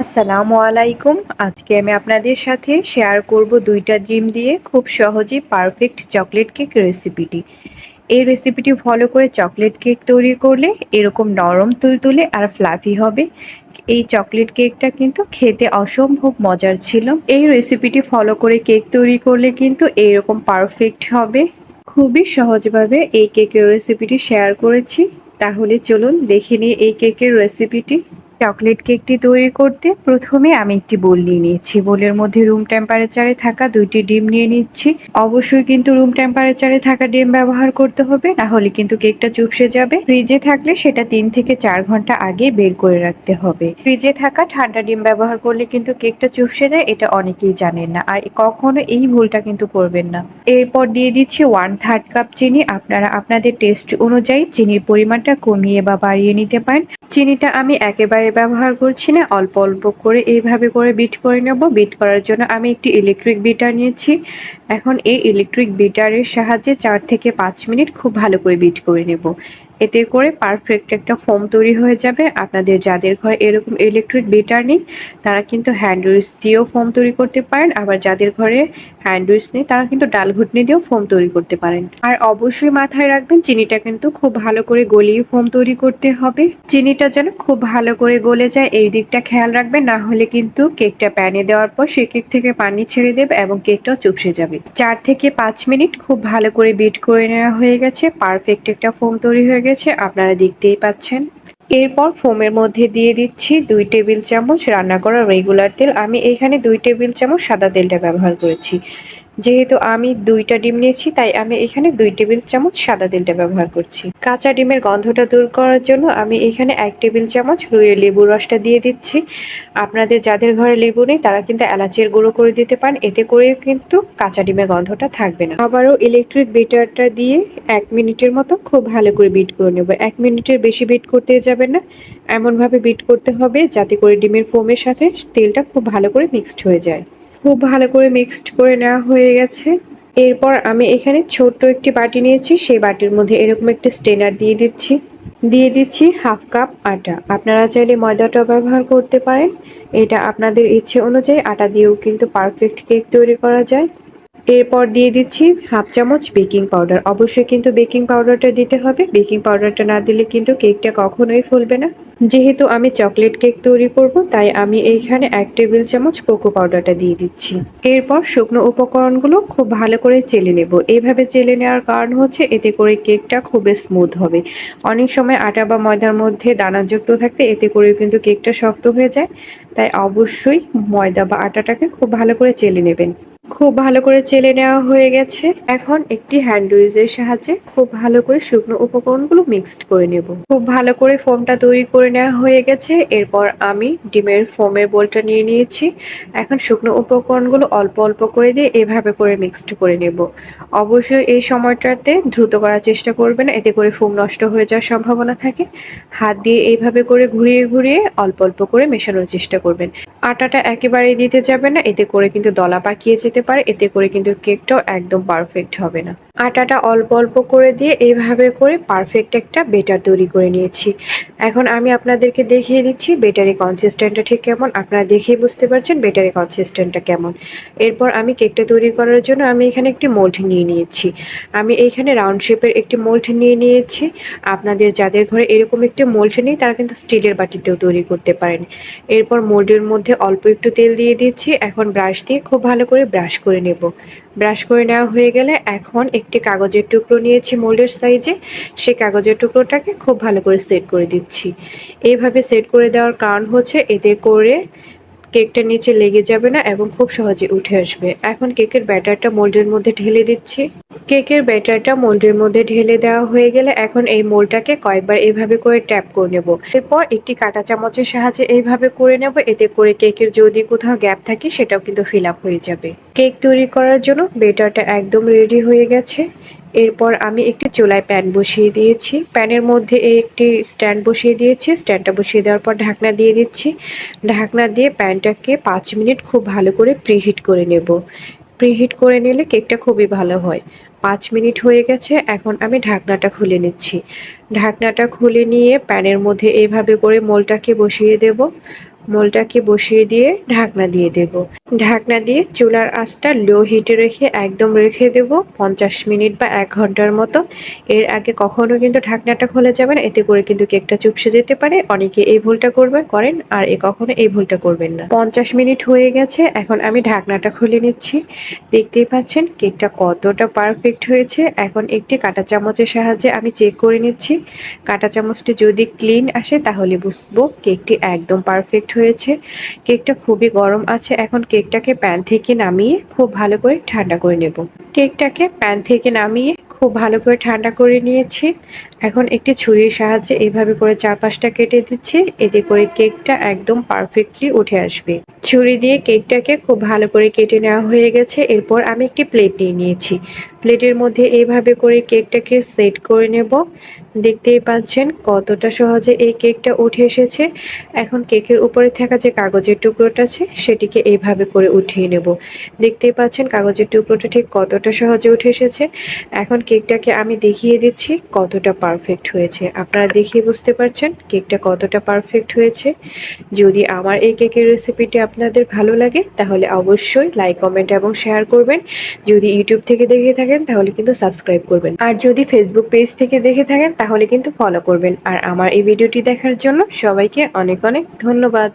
আসসালামু আলাইকুম। আজকে আমি আপনাদের সাথে শেয়ার করব দুইটা ডিম দিয়ে খুব সহজে পারফেক্ট চকলেট কেক রেসিপিটি এই রেসিপিটি ফলো করে চকলেট কেক তৈরি করলে এরকম নরম তুলতুলে আর ফ্লাফি হবে। এই চকলেট কেকটা কিন্তু খেতে অসম্ভব মজার ছিল। এই রেসিপিটি ফলো করে কেক তৈরি করলে কিন্তু এইরকম পারফেক্ট হবে। খুবই সহজভাবে এই কেকের রেসিপিটি শেয়ার করেছি। তাহলে চলুন দেখে নিই এই কেকের রেসিপিটি চকলেট কেকটি তৈরি করতে প্রথমে আমি একটি বোল নিয়ে নিয়েছি। বোলের মধ্যে রুম টেম্পারেচারে থাকা দুইটি ডিম নিয়ে নিচ্ছি। অবশ্যই কিন্তু রুম টেম্পারেচারে থাকা ডিম ব্যবহার করতে হবে, না হলে কিন্তু কেকটা চুপসে যাবে। ফ্রিজে থাকলে সেটা তিন থেকে চার ঘণ্টা আগে বের করে রাখতে হবে। ফ্রিজে থাকা ঠান্ডা ডিম ব্যবহার করলে কিন্তু কেকটা চুপসে যায়, এটা অনেকেই জানেন না। আর কখনো এই ভুলটা কিন্তু করবেন না। এরপর দিয়ে দিচ্ছি ওয়ান থার্ড কাপ চিনি। আপনারা আপনাদের টেস্ট অনুযায়ী চিনির পরিমাণটা কমিয়ে বা বাড়িয়ে নিতে পারেন। চিনিটা আমি একেবারে ব্যবহার করছি না, অল্প অল্প করে এইভাবে করে বিট করে নেব। বিট করার জন্য আমি একটি ইলেকট্রিক বিটার নিয়েছি। এখন এই ইলেকট্রিক বিটারের সাহায্যে চার থেকে পাঁচ মিনিট খুব ভালো করে বিট করে নেব। এতে করে পারফেক্ট একটা ফোম তৈরি হয়ে যাবে। আপনাদের যাদের ঘরে এরকম ইলেকট্রিক বিটার নেই, তারা কিন্তু হ্যান্ড দিয়েও ফোম তৈরি করতে পারেন। আবার যাদের ঘরে হ্যান্ড উইচ নেই, তারা কিন্তু ডাল ঘুটনি দিয়েও ফোম তৈরি করতে পারেন। আর অবশ্যই মাথায় রাখবেন, চিনিটা কিন্তু খুব ভালো করে গলিয়ে ফোম তৈরি করতে হবে। চিনিটা যেন খুব ভালো করে গলে যায়, এই দিকটা খেয়াল রাখবেন। না হলে কিন্তু কেকটা প্যানে দেওয়ার পর সে কেক থেকে পানি ছেড়ে দেবে এবং কেকটাও চুপসে যাবে। চার থেকে পাঁচ মিনিট খুব ভালো করে বিট করে নেওয়া হয়ে গেছে। পারফেক্ট একটা ফোম তৈরি হয়ে গেছে। আপনারা দেখতেই পাচ্ছেন। এরপর ফোমের মধ্যে দিয়ে দিচ্ছি দুই টেবিল চামচ রান্না করা রেগুলার তেল। আমি এখানে দুই টেবিল চামচ সাদা তেলটা ব্যবহার করেছি। যেহেতু আমি দুইটা ডিম নিয়েছি, তাই আমি এখানে দুই টেবিল চামচ সাদা তেলটা ব্যবহার করছি। কাঁচা ডিমের গন্ধটা দূর করার জন্য আমি এখানে এক টেবিল চামচ রুইয়ের লেবুর রসটা দিয়ে দিচ্ছি। আপনাদের যাদের ঘরে লেবু নেই, তারা কিন্তু এলাচের গুঁড়ো করে দিতে পারেন, এতে করেও কিন্তু কাঁচা ডিমের গন্ধটা থাকবে না। আবারও ইলেকট্রিক বেটারটা দিয়ে এক মিনিটের মতো খুব ভালো করে বিট করে নেব। এক মিনিটের বেশি বিট করতে যাবে না, এমনভাবে বিট করতে হবে যাতে করে ডিমের ফোমের সাথে তেলটা খুব ভালো করে মিক্সড হয়ে যায়। খুব ভালো করে মিক্সড করে নেওয়া হয়ে গেছে। এরপর আমি এখানে ছোট্ট একটি বাটি নিয়েছি, সেই বাটির মধ্যে এরকম একটি স্টেনার দিয়ে দিচ্ছি। দিয়ে দিচ্ছি হাফ কাপ আটা। আপনারা চাইলে ময়দাটা ব্যবহার করতে পারেন। এটা আপনাদের ইচ্ছে অনুযায়ী আটা দিয়েও কিন্তু পারফেক্ট কেক তৈরি করা যায়। এরপর দিয়ে দিচ্ছি হাফ চামচ বেকিং পাউডার। অবশ্যই কিন্তু বেকিং পাউডারটা দিতে হবে। বেকিং পাউডারটা না দিলে কিন্তু কেকটা কখনোই ফুলবে না। যেহেতু আমি চকলেট কেক তৈরি করব, তাই আমি এইখানে এক টেবিল চামচ কোকো পাউডারটা দিয়ে দিচ্ছি। এরপর শুকনো উপকরণগুলো খুব ভালো করে চেলে নেব। এইভাবে চেলে নেওয়ার কারণ হচ্ছে এতে করে কেকটা খুবই স্মুথ হবে। অনেক সময় আটা বা ময়দার মধ্যে দানাযুক্ত থাকতে এতে করে কিন্তু কেকটা শক্ত হয়ে যায়। তাই অবশ্যই ময়দা বা আটাটাকে খুব ভালো করে চেলে নেবেন। খুব ভালো করে চেলে নেওয়া হয়ে গেছে। এখন একটি হ্যান্ড উইজের সাহায্যে খুব ভালো করে শুকনো উপকরণগুলো মিক্সড করে নেব। খুব ভালো করে ফোমটা তৈরি করে নেওয়া হয়ে গেছে। এরপর আমি ডিমের ফোমের বোলটা নিয়ে নিয়েছি। এখন শুকনো উপকরণগুলো অল্প অল্প করে দিয়ে এভাবে করে মিক্সড করে নেব। অবশ্যই এই সময়টাতে দ্রুত করার চেষ্টা করবেন। এতে করে ফোম নষ্ট হয়ে যাওয়ার সম্ভাবনা থাকে। হাত দিয়ে এইভাবে করে ঘুরিয়ে ঘুরিয়ে অল্প অল্প করে মেশানোর চেষ্টা করবেন। আটাটা একেবারেই দিতে যাবে না। এতে করে কিন্তু দলা পাকিয়ে যেতে পারে, এতে করে কিন্তু কেকটাও একদম পারফেক্ট হবে না। আটাটা অল্প অল্প করে দিয়ে এইভাবে করে পারফেক্ট একটা বেটার তৈরি করে নিয়েছি। এখন আমি আপনাদেরকে দেখিয়ে দিচ্ছি বেটারি কনসিস্টেন্টটা ঠিক কেমন। আপনারা দেখেই বুঝতে পারছেন বেটারি কনসিস্টেন্টটা কেমন। এরপর আমি কেকটা তৈরি করার জন্য আমি এখানে একটি মোল্ড নিয়ে নিয়েছি। আমি এইখানে রাউন্ড শেপের একটি মোল্ড নিয়ে নিয়েছি। আপনাদের যাদের ঘরে এরকম একটি মোল্ড নেই, তারা কিন্তু স্টিলের বাটিতেও তৈরি করতে পারেন। এরপর মোল্ডের মধ্যে অল্প একটু তেল দিয়ে দিচ্ছি। এখন ব্রাশ দিয়ে খুব ভালো করে ব্রাশ করে নেব। ব্রাশ করে নেওয়া হয়ে গেলে এখন একটি কাগজের টুকরো নিয়েছি মোল্ডের সাইজে। সেই কাগজের টুকরোটাকে খুব ভালো করে সেট করে দিচ্ছি। এইভাবে সেট করে দেওয়ার কারণ হচ্ছে এতে করে কেকটা নিচে লেগে যাবে না এবং খুব সহজে উঠে আসবে। এখন কেকের ব্যাটারটা মোল্ডের মধ্যে ঢেলে দিচ্ছি। কেকের ব্যাটারটা মোল্ডের মধ্যে ঢেলে দেওয়া হয়ে গেলে এখন এই মোলটাকে কয়েকবার এইভাবে করে ট্যাপ করে নেব। এরপর একটি কাঁটা চামচের সাহায্যে এইভাবে করে নেব, এতে করে কেকের যদি কোথাও গ্যাপ থাকে সেটাও কিন্তু ফিল আপ হয়ে যাবে। কেক তৈরি করার জন্য বেটারটা একদম রেডি হয়ে গেছে। এরপর আমি একটি চুলায় প্যান বসিয়ে দিয়েছি। প্যানের মধ্যে একটি স্ট্যান্ড বসিয়ে দিয়েছি। স্ট্যান্ডটা বসিয়ে দেওয়ার পর ঢাকনা দিয়ে দিচ্ছি। ঢাকনা দিয়ে প্যানটাকে পাঁচ মিনিট খুব ভালো করে প্রিহিট করে নেব। প্রিহিট করে নিলে কেকটা খুবই ভালো হয়। পাঁচ মিনিট হয়ে গেছে, এখন আমি ঢাকনাটা খুলে নিচ্ছি। ঢাকনাটা খুলে নিয়ে প্যানের মধ্যে এইভাবে করে মোলটাকে বসিয়ে দেব। মোলটাকে বসিয়ে দিয়ে ঢাকনা দিয়ে দেব। ঢাকনা দিয়ে চুলার আঁচটা লো হিটে রেখে একদম রেখে দেব পঞ্চাশ মিনিট বা এক ঘণ্টার মতো। এর আগে কখনো কিন্তু ঢাকনাটা খোলা যাবে না, এতে করে কিন্তু কেকটা চুপসে যেতে পারে। অনেকে এই ভুলটা করবেন, করেন, আর এ কখনো এই ভুলটা করবেন না। পঞ্চাশ মিনিট হয়ে গেছে, এখন আমি ঢাকনাটা খুলে নিচ্ছি। দেখতেই পাচ্ছেন, কেকটা কতটা পারফেক্ট হয়েছে। এখন একটি কাঁটা চামচের সাহায্যে আমি চেক করে নিচ্ছি। কাঁটা চামচটি যদি ক্লিন আসে, তাহলে বুঝব কেকটি একদম পারফেক্ট হয়েছে। কেকটা খুবই গরম আছে, এখন কেকটাকে প্যান থেকে নামিয়ে খুব ভালো করে ঠান্ডা করে নেব। কেকটাকে প্যান থেকে নামিয়ে খুব ভালো করে ঠান্ডা করে নিয়েছি। এখন একটি ছুরির সাহায্যে এইভাবে করে চারপাশটা কেটে দিচ্ছি। এতে করে কেকটা একদম পারফেক্টলি উঠে আসবে। ছুরি দিয়ে কেকটাকে খুব ভালো করে কেটে নেওয়া হয়ে গেছে। এরপর আমি একটি প্লেট নিয়ে নিয়েছি। প্লেটের মধ্যে এইভাবে করে কেকটাকে সেট করে নেব। দেখতেই পাচ্ছেন কতটা সহজে এই কেকটা উঠে এসেছে। এখন কেকের উপরে থাকা যে কাগজের টুকরোটা আছে, সেটিকে এইভাবে করে উঠিয়ে নেব। দেখতেই পাচ্ছেন কাগজের টুকরোটা ঠিক কতটা সহজে উঠে এসেছে। এখন কেকটাকে আমি দেখিয়ে দিচ্ছি কতটা পারফেক্ট হয়েছে। আপনারা দেখিয়ে বুঝতে পারছেন কেকটা কতটা পারফেক্ট হয়েছে। যদি আমার এই কেকের রেসিপিটি আপনাদের ভালো লাগে, তাহলে অবশ্যই লাইক কমেন্ট এবং শেয়ার করবেন। যদি ইউটিউব থেকে দেখে থাকেন, তাহলে কিন্তু সাবস্ক্রাইব করবেন। আর যদি ফেসবুক পেজ থেকে দেখে থাকেন, তাহলে কিন্তু ফলো করবেন। আর আমার এই ভিডিওটি দেখার জন্য সবাইকে অনেক অনেক ধন্যবাদ।